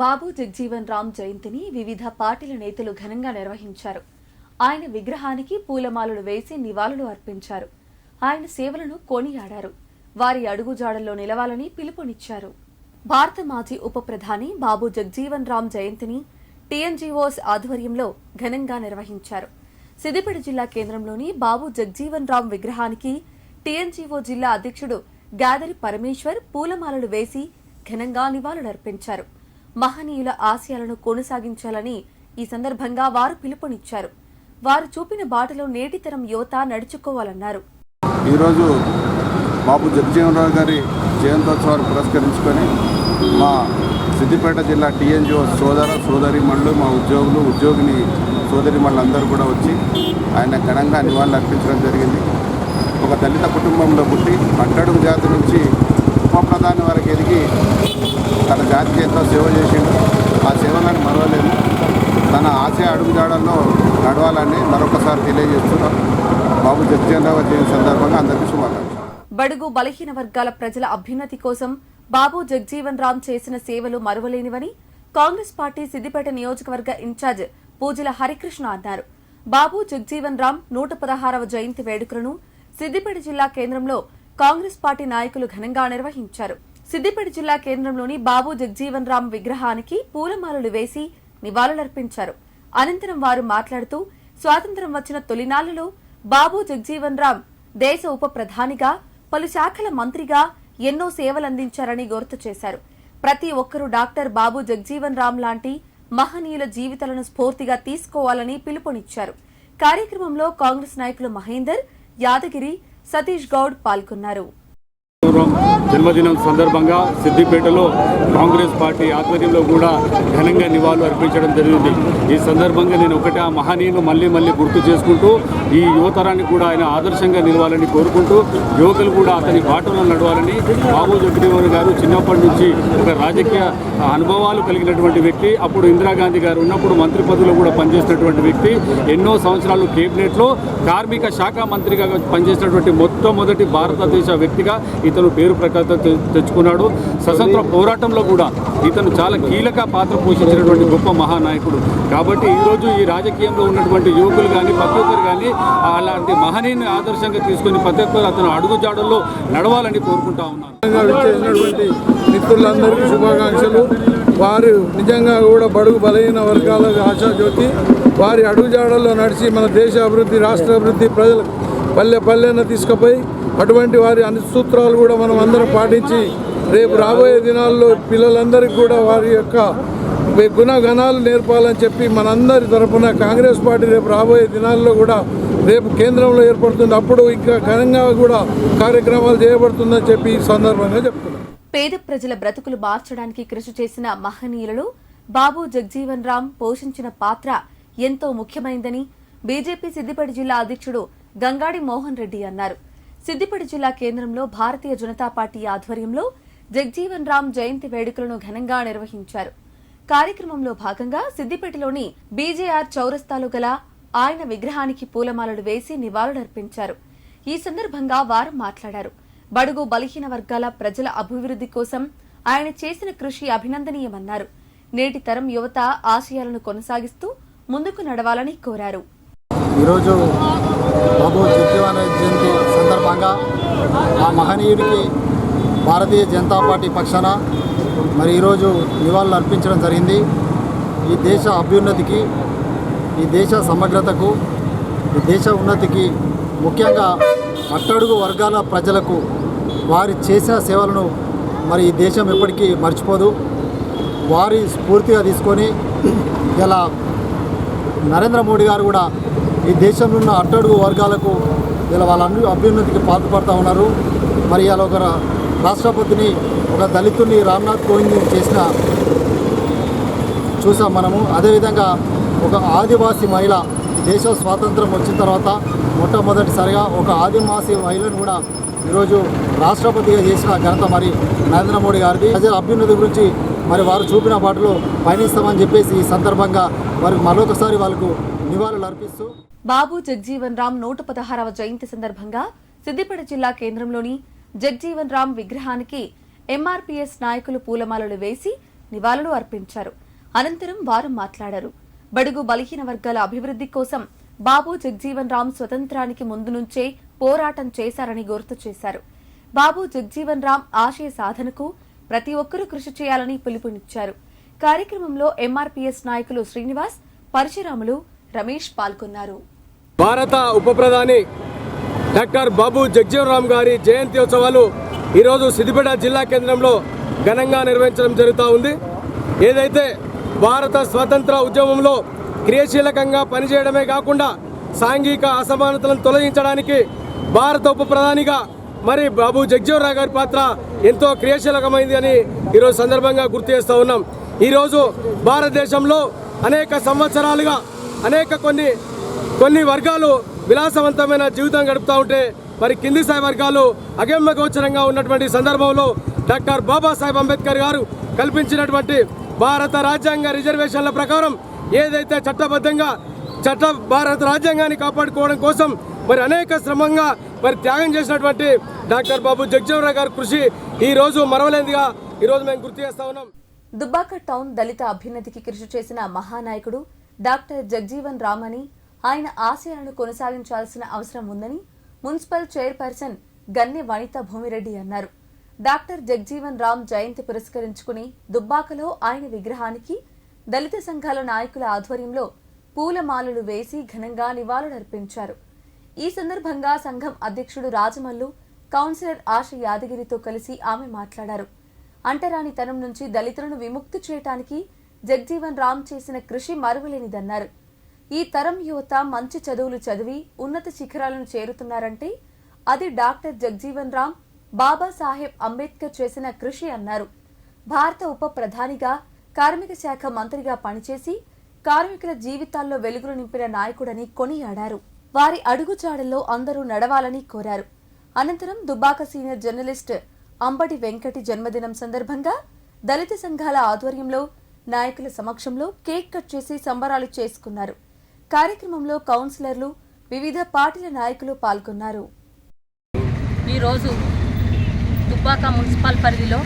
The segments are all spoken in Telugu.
బాబు జగ్జీవన్ రామ్ జయంతిని వివిధ పార్టీల నేతలు ఘనంగా నిర్వహించారు. ఆయన విగ్రహానికి పూలమాలలు వేసి నివాళులు అర్పించారు. ఆయన సేవలను కొనియాడారు. వారి అడుగుజాడల్లో నిలవాలని పిలుపునిచ్చారు. భారత మాజీ ఉప ప్రధాని బాబు జగ్జీవన్ రామ్ జయంతిని టీఎన్జీఓస్ ఆధ్వర్యంలో ఘనంగా నిర్వహించారు. సిద్దిపేట జిల్లా కేంద్రంలోని బాబు జగ్జీవన్ రామ్ విగ్రహానికి టీఎన్జీఓ జిల్లా అధ్యక్షుడు గాదరి పరమేశ్వర్ పూలమాలలు వేసి ఘనంగా నివాళులర్పించారు. మహనీయుల ఆశయాలను కొనసాగించాలని ఈ సందర్భంగా వారు పిలుపునిచ్చారు. వారు చూపిన బాటలో నేటితరం యువత నడుచుకోవాలన్నారు. ఈరోజు బాబు జగజీవనరావు గారి జయంతోత్సవాన్ని పురస్కరించుకొని మా సిద్దిపేట జిల్లా టీఎన్జిఓ సోదర సోదరిమణులు మా ఉద్యోగులు ఉద్యోగిని సోదరిమణులు అందరూ కూడా వచ్చి ఆయన ఘనంగా నివాళులు అర్పించడం జరిగింది. ఒక దళిత కుటుంబంలో పుట్టి అట్టడుగు జాతి నుంచి ఉపప్రధాని వరకు ఎదిగి తన జాతికి సేవ చేసిండు. ఆ సేవలను మరవలేదు. తన ఆశయ అడుగుజాడల్లో నడవాలని మరొకసారి తెలియజేస్తున్నాం. బాబు జగజీవనరావు జయంతి సందర్భంగా అందరికీ శుభాకాంక్షలు. బడుగు బలహీన వర్గాల ప్రజల అభ్యున్నతి కోసం బాబు జగ్జీవన్ రామ్ చేసిన సేవలు మరువలేనివని కాంగ్రెస్ పార్టీ సిద్దిపేట నియోజకవర్గ ఇన్ఛార్జ్ పూజల హరికృష్ణ అన్నారు. బాబు జగ్జీవన్ రామ్ నూట పదహారవ జయంతి వేడుకలను సిద్దిపేట జిల్లా కేంద్రంలో కాంగ్రెస్ పార్టీ నాయకులు ఘనంగా నిర్వహించారు. సిద్దిపేట జిల్లా కేంద్రంలోని బాబు జగ్జీవన్ రామ్ విగ్రహానికి పూలమాలలు వేసి నివాళులర్పించారు. అనంతరం వారు మాట్లాడుతూ స్వాతంత్ర్యం వచ్చిన తొలినాళ్ళలో బాబు జగ్జీవన్ రామ్ దేశ ఉప ప్రధానిగా పలు శాఖల మంత్రిగా ఎన్నో సేవలందించారని గుర్తు చేశారు. ప్రతి ఒక్కరూ డాక్టర్ బాబు జగ్జీవన్ రామ్ లాంటి మహనీయుల జీవితాలను స్ఫూర్తిగా తీసుకోవాలని పిలుపునిచ్చారు. కార్యక్రమంలో కాంగ్రెస్ నాయకులు మహేందర్ యాదగిరి సతీష్ గౌడ్ పాల్గొన్నారు. జన్మదినం సందర్భంగా సిద్దిపేటలో కాంగ్రెస్ పార్టీ ఆధ్వర్యంలో కూడా ఘనంగా నివాళులు అర్పించడం జరిగింది. ఈ సందర్భంగా నేను ఒకటి ఆ మహనీయులు మళ్ళీ మళ్ళీ గుర్తు చేసుకుంటూ ఈ యువతరానికి కూడా ఆయన ఆదర్శంగా నిలవాలని కోరుకుంటూ యువకులు కూడా అతని బాటలో నడవాలని బాబు జగదీవన్ గారు చిన్నప్పటి నుంచి ఒక రాజకీయ అనుభవాలు కలిగినటువంటి వ్యక్తి అప్పుడు ఇందిరాగాంధీ గారు ఉన్నప్పుడు మంత్రి పదవిలో కూడా పనిచేసినటువంటి వ్యక్తి ఎన్నో సంవత్సరాలు కేబినెట్లో కార్మిక శాఖ మంత్రిగా పనిచేసినటువంటి మొట్టమొదటి భారతదేశ వ్యక్తిగా ఇతను పేరు ప్రఖ్యాత తెచ్చుకున్నాడు. స్వతంత్ర పోరాటంలో కూడా ఇతను చాలా కీలక పాత్ర పోషించినటువంటి గొప్ప మహానాయకుడు. కాబట్టి ఈరోజు ఈ రాజకీయంలో ఉన్నటువంటి యువకులు కానీ ప్రతి ఒక్కరు కానీ అలాంటి మహనీయుని ఆదర్శంగా తీసుకొని ప్రతి ఒక్కరు అతను అడుగుజాడల్లో నడవాలని కోరుకుంటా ఉన్నాను. మిత్రులందరికీ శుభాకాంక్షలు. వారు నిజంగా కూడా బడుగు బలహీన వర్గాల ఆశాజ్యోతి వారి అడుగుజాడల్లో నడిచి మన దేశ అభివృద్ధి రాష్ట్ర అభివృద్ధి ప్రజలు పల్లె పల్లెన తీసుకుపోయి అటువంటి వారి అన్ని సూత్రాలు కూడా మనం అందరం పాటించి రేపు రాబోయే దినాల్లో పిల్లలందరికీ కూడా వారి యొక్క గుణగణాలు నేర్పాలని చెప్పి మనందరి తరపున కాంగ్రెస్ పార్టీ రేపు రాబోయే దినాల్లో కూడా రేపు కేంద్రంలో ఏర్పడుతుంది. అప్పుడు ఇంకా ఘనంగా కూడా కార్యక్రమాలు చేయబడుతుందని చెప్పి ఈ సందర్భంగా చెప్తున్నాను పేద ప్రజల బ్రతుకులు మార్చడానికి కృషి చేసిన మహనీయులలో బాబు జగ్జీవన్ రామ్ పోషించిన పాత్ర ఎంతో ముఖ్యమైందని బీజేపీ సిద్దిపేట జిల్లా అధ్యక్షుడు గంగాడి మోహన్ రెడ్డి అన్నారు. సిద్దిపేట జిల్లా కేంద్రంలో భారతీయ జనతా పార్టీ ఆధ్వర్యంలో జగ్జీవన్ రామ్ జయంతి వేడుకలను ఘనంగా నిర్వహించారు. కార్యక్రమంలో భాగంగా సిద్దిపేటలోని బీజేఆర్ చౌరస్తాలో గల ఆయన విగ్రహానికి పూలమాలలు వేసి నివాళులర్పించారు. ఈ సందర్భంగా వారు మాట్లాడారు. బడుగు బలహీన వర్గాల ప్రజల అభివృద్ధి కోసం ఆయన చేసిన కృషి అభినందనీయమన్నారు. నేటి తరం యువత ఆశయాలను కొనసాగిస్తూ ముందుకు నడవాలని కోరారు. ఈరోజు బాబు జగ్జీవన్ జయంతి సందర్భంగా ఆ మహనీయుడికి భారతీయ జనతా పార్టీ పక్షాన మరి ఈరోజు నివాళులు అర్పించడం జరిగింది. ఈ దేశ అభ్యున్నతికి ఈ దేశ సమగ్రతకు ఈ దేశ ఉన్నతికి ముఖ్యంగా అట్టడుగు వర్గాల ప్రజలకు వారి చేసిన సేవలను మరి ఈ దేశం ఎప్పటికీ మర్చిపోదు. వారి స్ఫూర్తిగా తీసుకొని ఇలా నరేంద్ర మోడీ గారు కూడా ఈ దేశంలో ఉన్న అట్టడుగు వర్గాలకు ఇలా వాళ్ళ అభ్యున్నతికి పాల్పడుతూ ఉన్నారు. మరి ఇలా ఒక రాష్ట్రపతిని ఒక దళితుని రామ్నాథ్ కోవింద్ చేసిన చూసాం మనము. అదేవిధంగా ఒక ఆదివాసీ మహిళ దేశ స్వాతంత్రం వచ్చిన తర్వాత మొట్టమొదటిసారిగా ఒక ఆదివాసీ మహిళను కూడా ఈరోజు రాష్ట్రపతిగా చేసిన ఘనత మరి నరేంద్ర మోడీ గారిది. ప్రజల అభ్యున్నతి గురించి మరి వారు చూపిన బాటలో పయనిస్తామని చెప్పేసి ఈ సందర్భంగా వారికి మరొకసారి వాళ్ళకు నివాళులు అర్పిస్తూ బాబు జగ్జీవన్ రామ్ నూట పదహారవ జయంతి సందర్భంగా సిద్దిపేట జిల్లా కేంద్రంలోని జగ్జీవన్ రామ్ విగ్రహానికి ఎంఆర్పీఎస్ నాయకులు పూలమాలలు వేసి నివాళులు అర్పించారు. అనంతరం వారు మాట్లాడారు. బడుగు బలహీన వర్గాల అభివృద్ధి కోసం బాబు జగ్జీవన్ రామ్ స్వతంత్రానికి ముందు నుంచే పోరాటం చేశారని గుర్తు చేశారు. బాబు జగ్జీవన్ రామ్ ఆశయ సాధనకు ప్రతి ఒక్కరూ కృషి చేయాలని పిలుపునిచ్చారు. కార్యక్రమంలో ఎంఆర్పీఎస్ నాయకులు శ్రీనివాస్ పరశురాములు రమేష్ పాల్గొన్నారు. భారత ఉప ప్రధాని డాక్టర్ బాబు జగ్జీవరామ్ గారి జయంతి ఉత్సవాలు ఈరోజు సిద్దిపేట జిల్లా కేంద్రంలో ఘనంగా నిర్వహించడం జరుగుతూ ఉంది. ఏదైతే భారత స్వాతంత్ర ఉద్యమంలో క్రియాశీలకంగా పనిచేయడమే కాకుండా సాంఘిక అసమానతలను తొలగించడానికి భారత ఉప ప్రధానిగా మరి బాబు జగ్జీవరావు గారి పాత్ర ఎంతో క్రియాశీలకమైంది అని ఈరోజు సందర్భంగా గుర్తు చేస్తూ ఉన్నాం. ఈరోజు భారతదేశంలో అనేక సంవత్సరాలుగా అనేక కొన్ని కొన్ని వర్గాలు విలాసవంతమైన జీవితం గడుపుతూ ఉంటే మరి కింది స్థాయి వర్గాలు అగమ్య గోచరంగా ఉన్నటువంటి సందర్భంలో డాక్టర్ బాబాసాహెబ్ అంబేద్కర్ గారు కల్పించినటువంటి భారత రాజ్యాంగ రిజర్వేషన్ల ప్రకారం ఏదైతే చట్టబద్ధంగా చట్ట భారత రాజ్యాంగాన్ని కాపాడుకోవడం కోసం మరి అనేక శ్రమంగా మరి త్యాగం చేసినటువంటి డాక్టర్ బాబు జగ్జీవనరావు గారి కృషి ఈ రోజు మరవలేనిదిగా ఈరోజు మేము గుర్తు చేస్తా ఉన్నాం. దుబ్బాక టౌన్ దళిత అభ్యున్నతికి కృషి చేసిన మహానాయకుడు డాక్టర్ జగ్జీవన్ రామ్ అని ఆయన ఆశయాలను కొనసాగించాల్సిన అవసరం ఉందని మున్సిపల్ చైర్పర్సన్ గన్నె వనిత భూమిరెడ్డి అన్నారు. డాక్టర్ జగ్జీవన్ రామ్ జయంతి పురస్కరించుకుని దుబ్బాకలో ఆయన విగ్రహానికి దళిత సంఘాల నాయకుల ఆధ్వర్యంలో పూలమాలలు వేసి ఘనంగా నివాళులర్పించారు. ఈ సందర్భంగా సంఘం అధ్యక్షుడు రాజమల్లు కౌన్సిలర్ ఆశ యాదగిరితో కలిసి ఆమె మాట్లాడారు. అంటరానితనం నుంచి దళితులను విముక్తి చేయటానికి జగ్జీవన్ రామ్ చేసిన కృషి మరువలేనిదన్నారు. ఈ తరం యువత మంచి చదువులు చదివి ఉన్నత శిఖరాలను చేరుతున్నారంటే అది డాక్టర్ జగ్జీవన్ రామ్ బాబాసాహెబ్ అంబేద్కర్ చేసిన కృషి అన్నారు. భారత ఉప ప్రధానిగా కార్మిక శాఖ మంత్రిగా పనిచేసి కార్మికుల జీవితాల్లో వెలుగులు నింపిన నాయకుడని కొనియాడారు. వారి అడుగుజాడల్లో అందరూ నడవాలని కోరారు. అనంతరం దుబ్బాక సీనియర్ జర్నలిస్ట్ అంబటి వెంకటి జన్మదినం సందర్భంగా దళిత సంఘాల ఆధ్వర్యంలో నాయకుల సమక్షంలో కేక్ కట్ చేసి సంబరాలు చేసుకున్నారు. కార్యక్రమంలో కౌన్సిలర్లు వివిధ పార్టీల నాయకులు పాల్గొన్నారు. ఈరోజు దుబ్బాక మున్సిపల్ పరిధిలో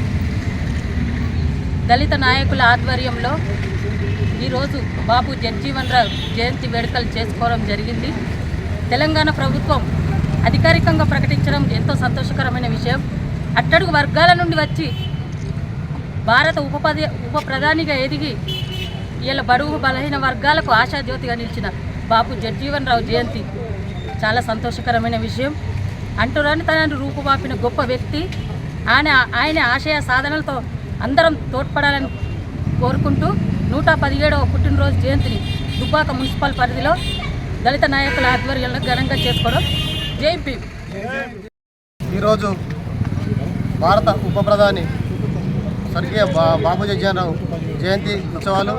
దళిత నాయకుల ఆధ్వర్యంలో ఈరోజు బాబు జగ్జీవన్ రావు జయంతి వేడుకలు చేసుకోవడం జరిగింది. తెలంగాణ ప్రభుత్వం అధికారికంగా ప్రకటించడం ఎంతో సంతోషకరమైన విషయం. అట్టడుగు వర్గాల నుండి వచ్చి భారత ఉప ఉప ప్రధానిగా ఎదిగి వీళ్ళ బడుగు బలహీన వర్గాలకు ఆశాజ్యోతిగా నిలిచిన బాపు జగ్జీవన్ రావు జయంతి చాలా సంతోషకరమైన విషయం. అంటురాని తనని రూపుమాపిన గొప్ప వ్యక్తి. ఆయన ఆయన ఆశయ సాధనలతో అందరం తోడ్పడాలని కోరుకుంటూ నూట పదిహేడవ పుట్టినరోజు జయంతిని దుబ్బాక మున్సిపల్ పరిధిలో దళిత నాయకుల ఆధ్వర్యంలో ఘనంగా చేసుకోవడం జయంతి ఈరోజు భారత ఉప ప్రధాని స్వర్గీయ బా బాబు జగ్జీవనరావు జయంతి ఉత్సవాలు.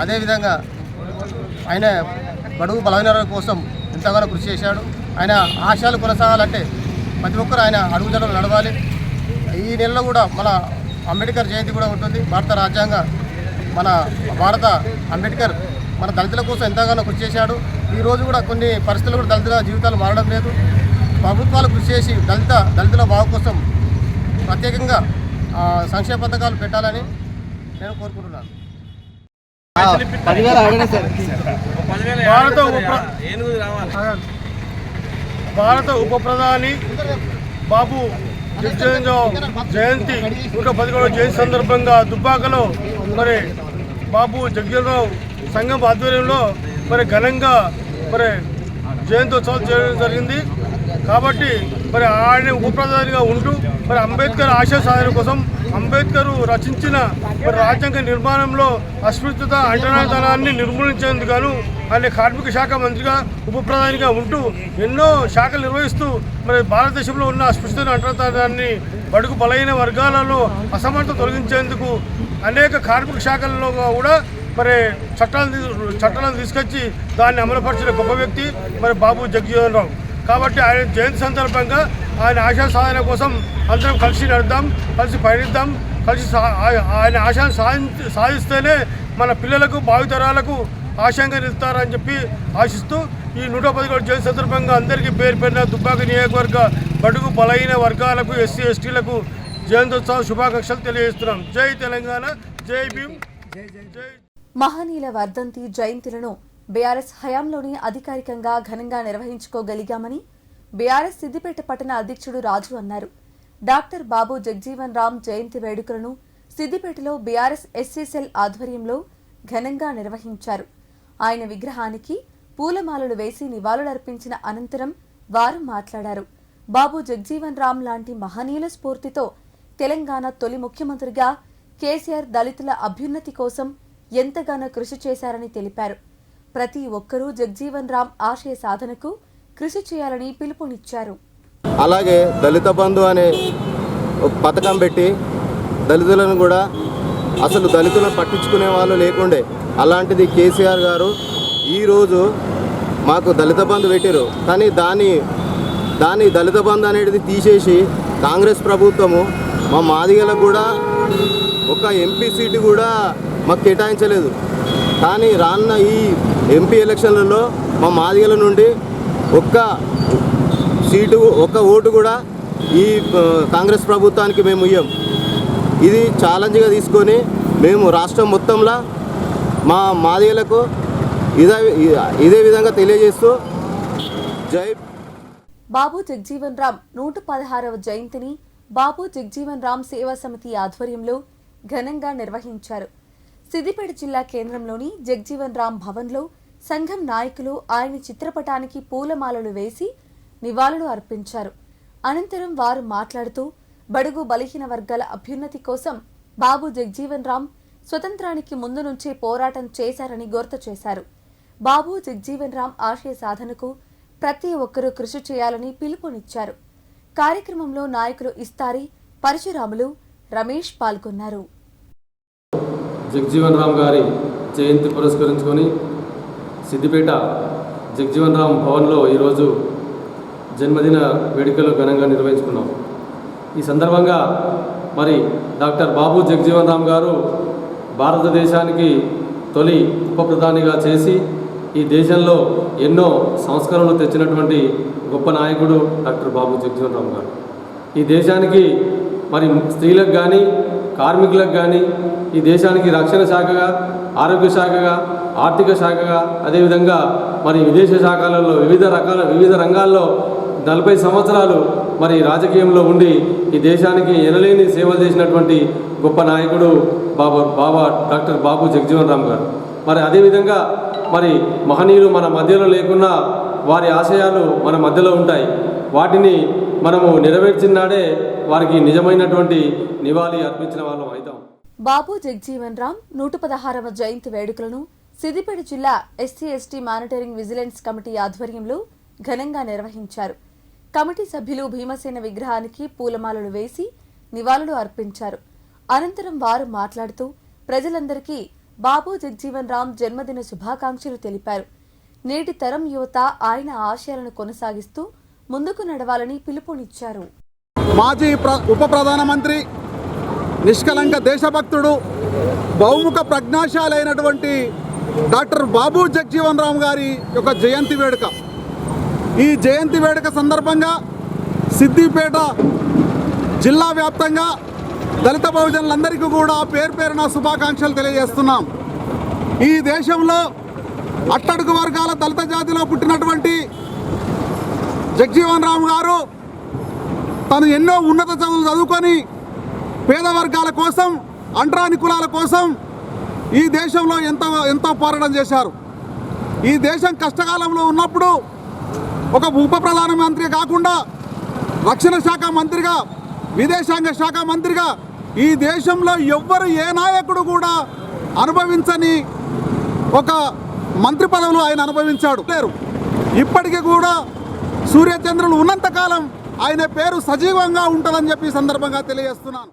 అదేవిధంగా ఆయన బడుగు బలమైన కోసం ఎంతగానో కృషి చేశాడు. ఆయన ఆశయాలు కొనసాగాలంటే ప్రతి ఒక్కరు ఆయన అడుగుదల నడవాలి. ఈ నెలలో కూడా మన అంబేద్కర్ జయంతి కూడా ఉంటుంది. భారత రాజ్యాంగ మన భారత అంబేద్కర్ మన దళితుల కోసం ఎంతగానో కృషి చేశాడు. ఈరోజు కూడా కొన్ని పరిస్థితులు కూడా దళితుల జీవితాలు మారడం లేదు. ప్రభుత్వాలు కృషి చేసి దళిత దళితుల బాగు కోసం ప్రత్యేకంగా సంక్షేమ పథకాలు పెట్టాలని నేను కోరుకుంటున్నాను. భారత ఉప భారత ఉప ప్రధాని బాబు జయంతి నూట పదకొండవ జయంతి సందర్భంగా దుబ్బాకలో మరి బాబు జగ్జీవనరావు సంఘం ఆధ్వర్యంలో మరి ఘనంగా మరి జయంతోత్సవాలు చేయడం జరిగింది. కాబట్టి మరి ఆయన ఉపప్రధానిగా ఉంటూ మరి అంబేద్కర్ ఆశయ సాధన కోసం అంబేద్కర్ రచించిన మరి రాజ్యాంగ నిర్మాణంలో అస్పృశ్యత అంటనాతనాన్ని నిర్మూలించేందుకు గాను ఆయన కార్మిక శాఖ మంత్రిగా ఉపప్రధానిగా ఉంటూ ఎన్నో శాఖలు నిర్వహిస్తూ మరి భారతదేశంలో ఉన్న అస్పృశ్యత అంటనాతనాన్ని బడుగు బలైన వర్గాలలో అసమానత తొలగించేందుకు అనేక కార్మిక శాఖల్లో కూడా మరి చట్టాలను చట్టాలను తీసుకొచ్చి దాన్ని అమలుపరిచిన గొప్ప వ్యక్తి మరి బాబు జగజీవన్ రావు. కాబట్టి ఆయన జయంతి సందర్భంగా ఆయన ఆశా సాధన కోసం అందరం కలిసి నడుద్దాం కలిసి పయనిద్దాం కలిసి సా- ఆయన ఆశాన్ని సాధి సాధిస్తేనే మన పిల్లలకు భావితరాలకు ఆశంగా నిలుస్తారని చెప్పి ఆశిస్తూ ఈ నూట పదిహేడు జయంతి సందర్భంగా అందరికీ పేరు పెరిగిన దుబ్బాక నియోజకవర్గ బడుగు బలైన వర్గాలకు ఎస్సీ ఎస్టీలకు జయంతోత్సవ శుభాకాంక్షలు తెలియజేస్తున్నాం. జై తెలంగాణ జై భీమ్ జై. మహనీయుల వర్ధంతి జయంతులను బీఆర్ఎస్ హయాంలోనే అధికారికంగా ఘనంగా నిర్వహించుకోగలిగామని బీఆర్ఎస్ సిద్దిపేట పట్టణ అధ్యక్షుడు రాజు అన్నారు. డాక్టర్ బాబు జగ్జీవన్ రామ్ జయంతి వేడుకలను సిద్దిపేటలో బీఆర్ఎస్ ఎస్సీసెల్ ఆధ్వర్యంలో ఘనంగా నిర్వహించారు. ఆయన విగ్రహానికి పూలమాలలు వేసి నివాళులర్పించిన అనంతరం వారు మాట్లాడారు. బాబు జగ్జీవన్ రామ్ లాంటి మహనీయుల స్ఫూర్తితో తెలంగాణ తొలి ముఖ్యమంత్రిగా కేసీఆర్ దళితుల అభ్యున్నతి కోసం ఎంతగానో కృషి చేశారని తెలిపారు. ప్రతి ఒక్కరూ జగ్జీవన్ రామ్ ఆశయ సాధనకు కృషి చేయాలని పిలుపునిచ్చారు. అలాగే దళిత బంధు అనే ఒక పథకం పెట్టి దళితులను కూడా అసలు దళితులను పట్టించుకునే వాళ్ళు లేకుండే అలాంటిది కేసీఆర్ గారు ఈరోజు మాకు దళిత బంధు పెట్టారు. కానీ దాని దాని దళిత బంధు అనేది తీసేసి కాంగ్రెస్ ప్రభుత్వము మా మాదిగలకు కూడా ఒక ఎంపీ సీటు కూడా మాకు కేటాయించలేదు. కానీ రానున్న ఈ ఎంపీ ఎలక్షన్లలో మా మాదిగల నుండి ఒక్క సీటు ఒక్క ఓటు కూడా ఈ కాంగ్రెస్ ప్రభుత్వానికి మేము ఇయ్యం. ఇది ఛాలెంజ్గా తీసుకొని మేము రాష్ట్రం మొత్తంలో మా మాదిగలకు ఇదే ఇదే విధంగా తెలియజేస్తూ జై బాబు జగ్జీవన్ రామ్ నూట పదహారవ జయంతిని బాబు జగ్జీవన్ రామ్ సేవా సమితి ఆధ్వర్యంలో ఘనంగా నిర్వహించారు. సిద్దిపేట జిల్లా కేంద్రంలోని జగ్జీవన్ రామ్ భవన్లో సంఘం నాయకులు ఆయన చిత్రపటానికి పూలమాలలు వేసి నివాళులు అర్పించారు. అనంతరం వారు మాట్లాడుతూ బడుగు బలహీన వర్గాల అభ్యున్నతి కోసం బాబు జగ్జీవన్ రామ్ స్వతంత్రానికి ముందు నుంచే పోరాటం చేశారని గుర్తు చేశారు. బాబు జగ్జీవన్ రామ్ ఆశయ సాధనకు ప్రతి ఒక్కరూ కృషి చేయాలని పిలుపునిచ్చారు. కార్యక్రమంలో నాయకులు ఇస్తారి పరశురాములు రమేష్ పాల్గొన్నారు. జగ్జీవన్ రామ్ గారి జయంతి పురస్కరించుకొని సిద్దిపేట జగ్జీవన్ రామ్ భవన్లో ఈరోజు జన్మదిన వేడుకలు ఘనంగా నిర్వహించుకున్నాం. ఈ సందర్భంగా మరి డాక్టర్ బాబు జగ్జీవన్ రామ్ గారు భారతదేశానికి తొలి ఉప ప్రధానిగా చేసి ఈ దేశంలో ఎన్నో సంస్కరణలు తెచ్చినటువంటి గొప్ప నాయకుడు డాక్టర్ బాబు జగ్జీవన్ రామ్ గారు. ఈ దేశానికి మరి స్త్రీలకు కానీ కార్మికులకు కానీ ఈ దేశానికి రక్షణ శాఖగా ఆరోగ్య శాఖగా ఆర్థిక శాఖగా అదేవిధంగా మరి విదేశ శాఖలలో వివిధ రకాల వివిధ రంగాల్లో నలభై సంవత్సరాలు మరి రాజకీయంలో ఉండి ఈ దేశానికి ఎనలేని సేవలు చేసినటువంటి గొప్ప నాయకుడు బాబా బాబా డాక్టర్ బాబు జగజీవన్ రామ్ గారు. మరి అదేవిధంగా మరి మహనీయులు మన మధ్యలో లేకున్నా వారి ఆశయాలు మన మధ్యలో ఉంటాయి. వాటిని మనము నెరవేర్చిన నాడే వారికి నిజమైనటువంటి నివాళి అర్పించిన వాళ్ళం అవుతాం. బాబు జగ్జీవన్ రామ్ నూట పదహారవ జయంతి వేడుకలను సిద్దిపేట జిల్లా SC ST monitoring vigilance committee ఆధ్వర్యంలో ఘనంగా నిర్వహించారు. కమిటీ సభ్యులు భీమసేన విగ్రహానికి పూలమాలలు వేసి నివాళులు అర్పించారు. అనంతరం వారు మాట్లాడుతూ ప్రజలందరికీ బాబు జగ్జీవన్ రామ్ జన్మదిన శుభాకాంక్షలు తెలిపారు. నేటి తరం యువత ఆయన ఆశయాలను కొనసాగిస్తూ ముందుకు నడవాలని పిలుపునిచ్చారు. మాజీ ప్ర ఉప ప్రధానమంత్రి నిష్కలంక దేశభక్తుడు బహుముఖ ప్రజ్ఞాశాలైనటువంటి డాక్టర్ బాబు జగ్జీవన్ రామ్ గారి యొక్క జయంతి వేడుక. ఈ జయంతి వేడుక సందర్భంగా సిద్దిపేట జిల్లా వ్యాప్తంగా దళిత బహుజనులందరికీ కూడా పేరు పేరున శుభాకాంక్షలు తెలియజేస్తున్నాం. ఈ దేశంలో అట్టడుగు వర్గాల దళిత జాతిలో పుట్టినటువంటి జగ్జీవన్ రామ్ గారు తను ఎన్నో ఉన్నత చదువులు చదువుకొని పేద వర్గాల కోసం అంటరాని కులాల కోసం ఈ దేశంలో ఎంతో ఎంతో పోరాటం చేశారు. ఈ దేశం కష్టకాలంలో ఉన్నప్పుడు ఒక ఉప ప్రధానమంత్రి కాకుండా రక్షణ శాఖ మంత్రిగా విదేశాంగ శాఖ మంత్రిగా ఈ దేశంలో ఎవ్వరు ఏ నాయకుడు కూడా అనుభవించని ఒక మంత్రి పదవులు ఆయన అనుభవించాడు. లేరు. ఇప్పటికీ కూడా సూర్యచంద్రులు ఉన్నంతకాలం ఆయన పేరు సజీవంగా ఉంటుందని చెప్పి సందర్భంగా తెలియజేస్తున్నాను.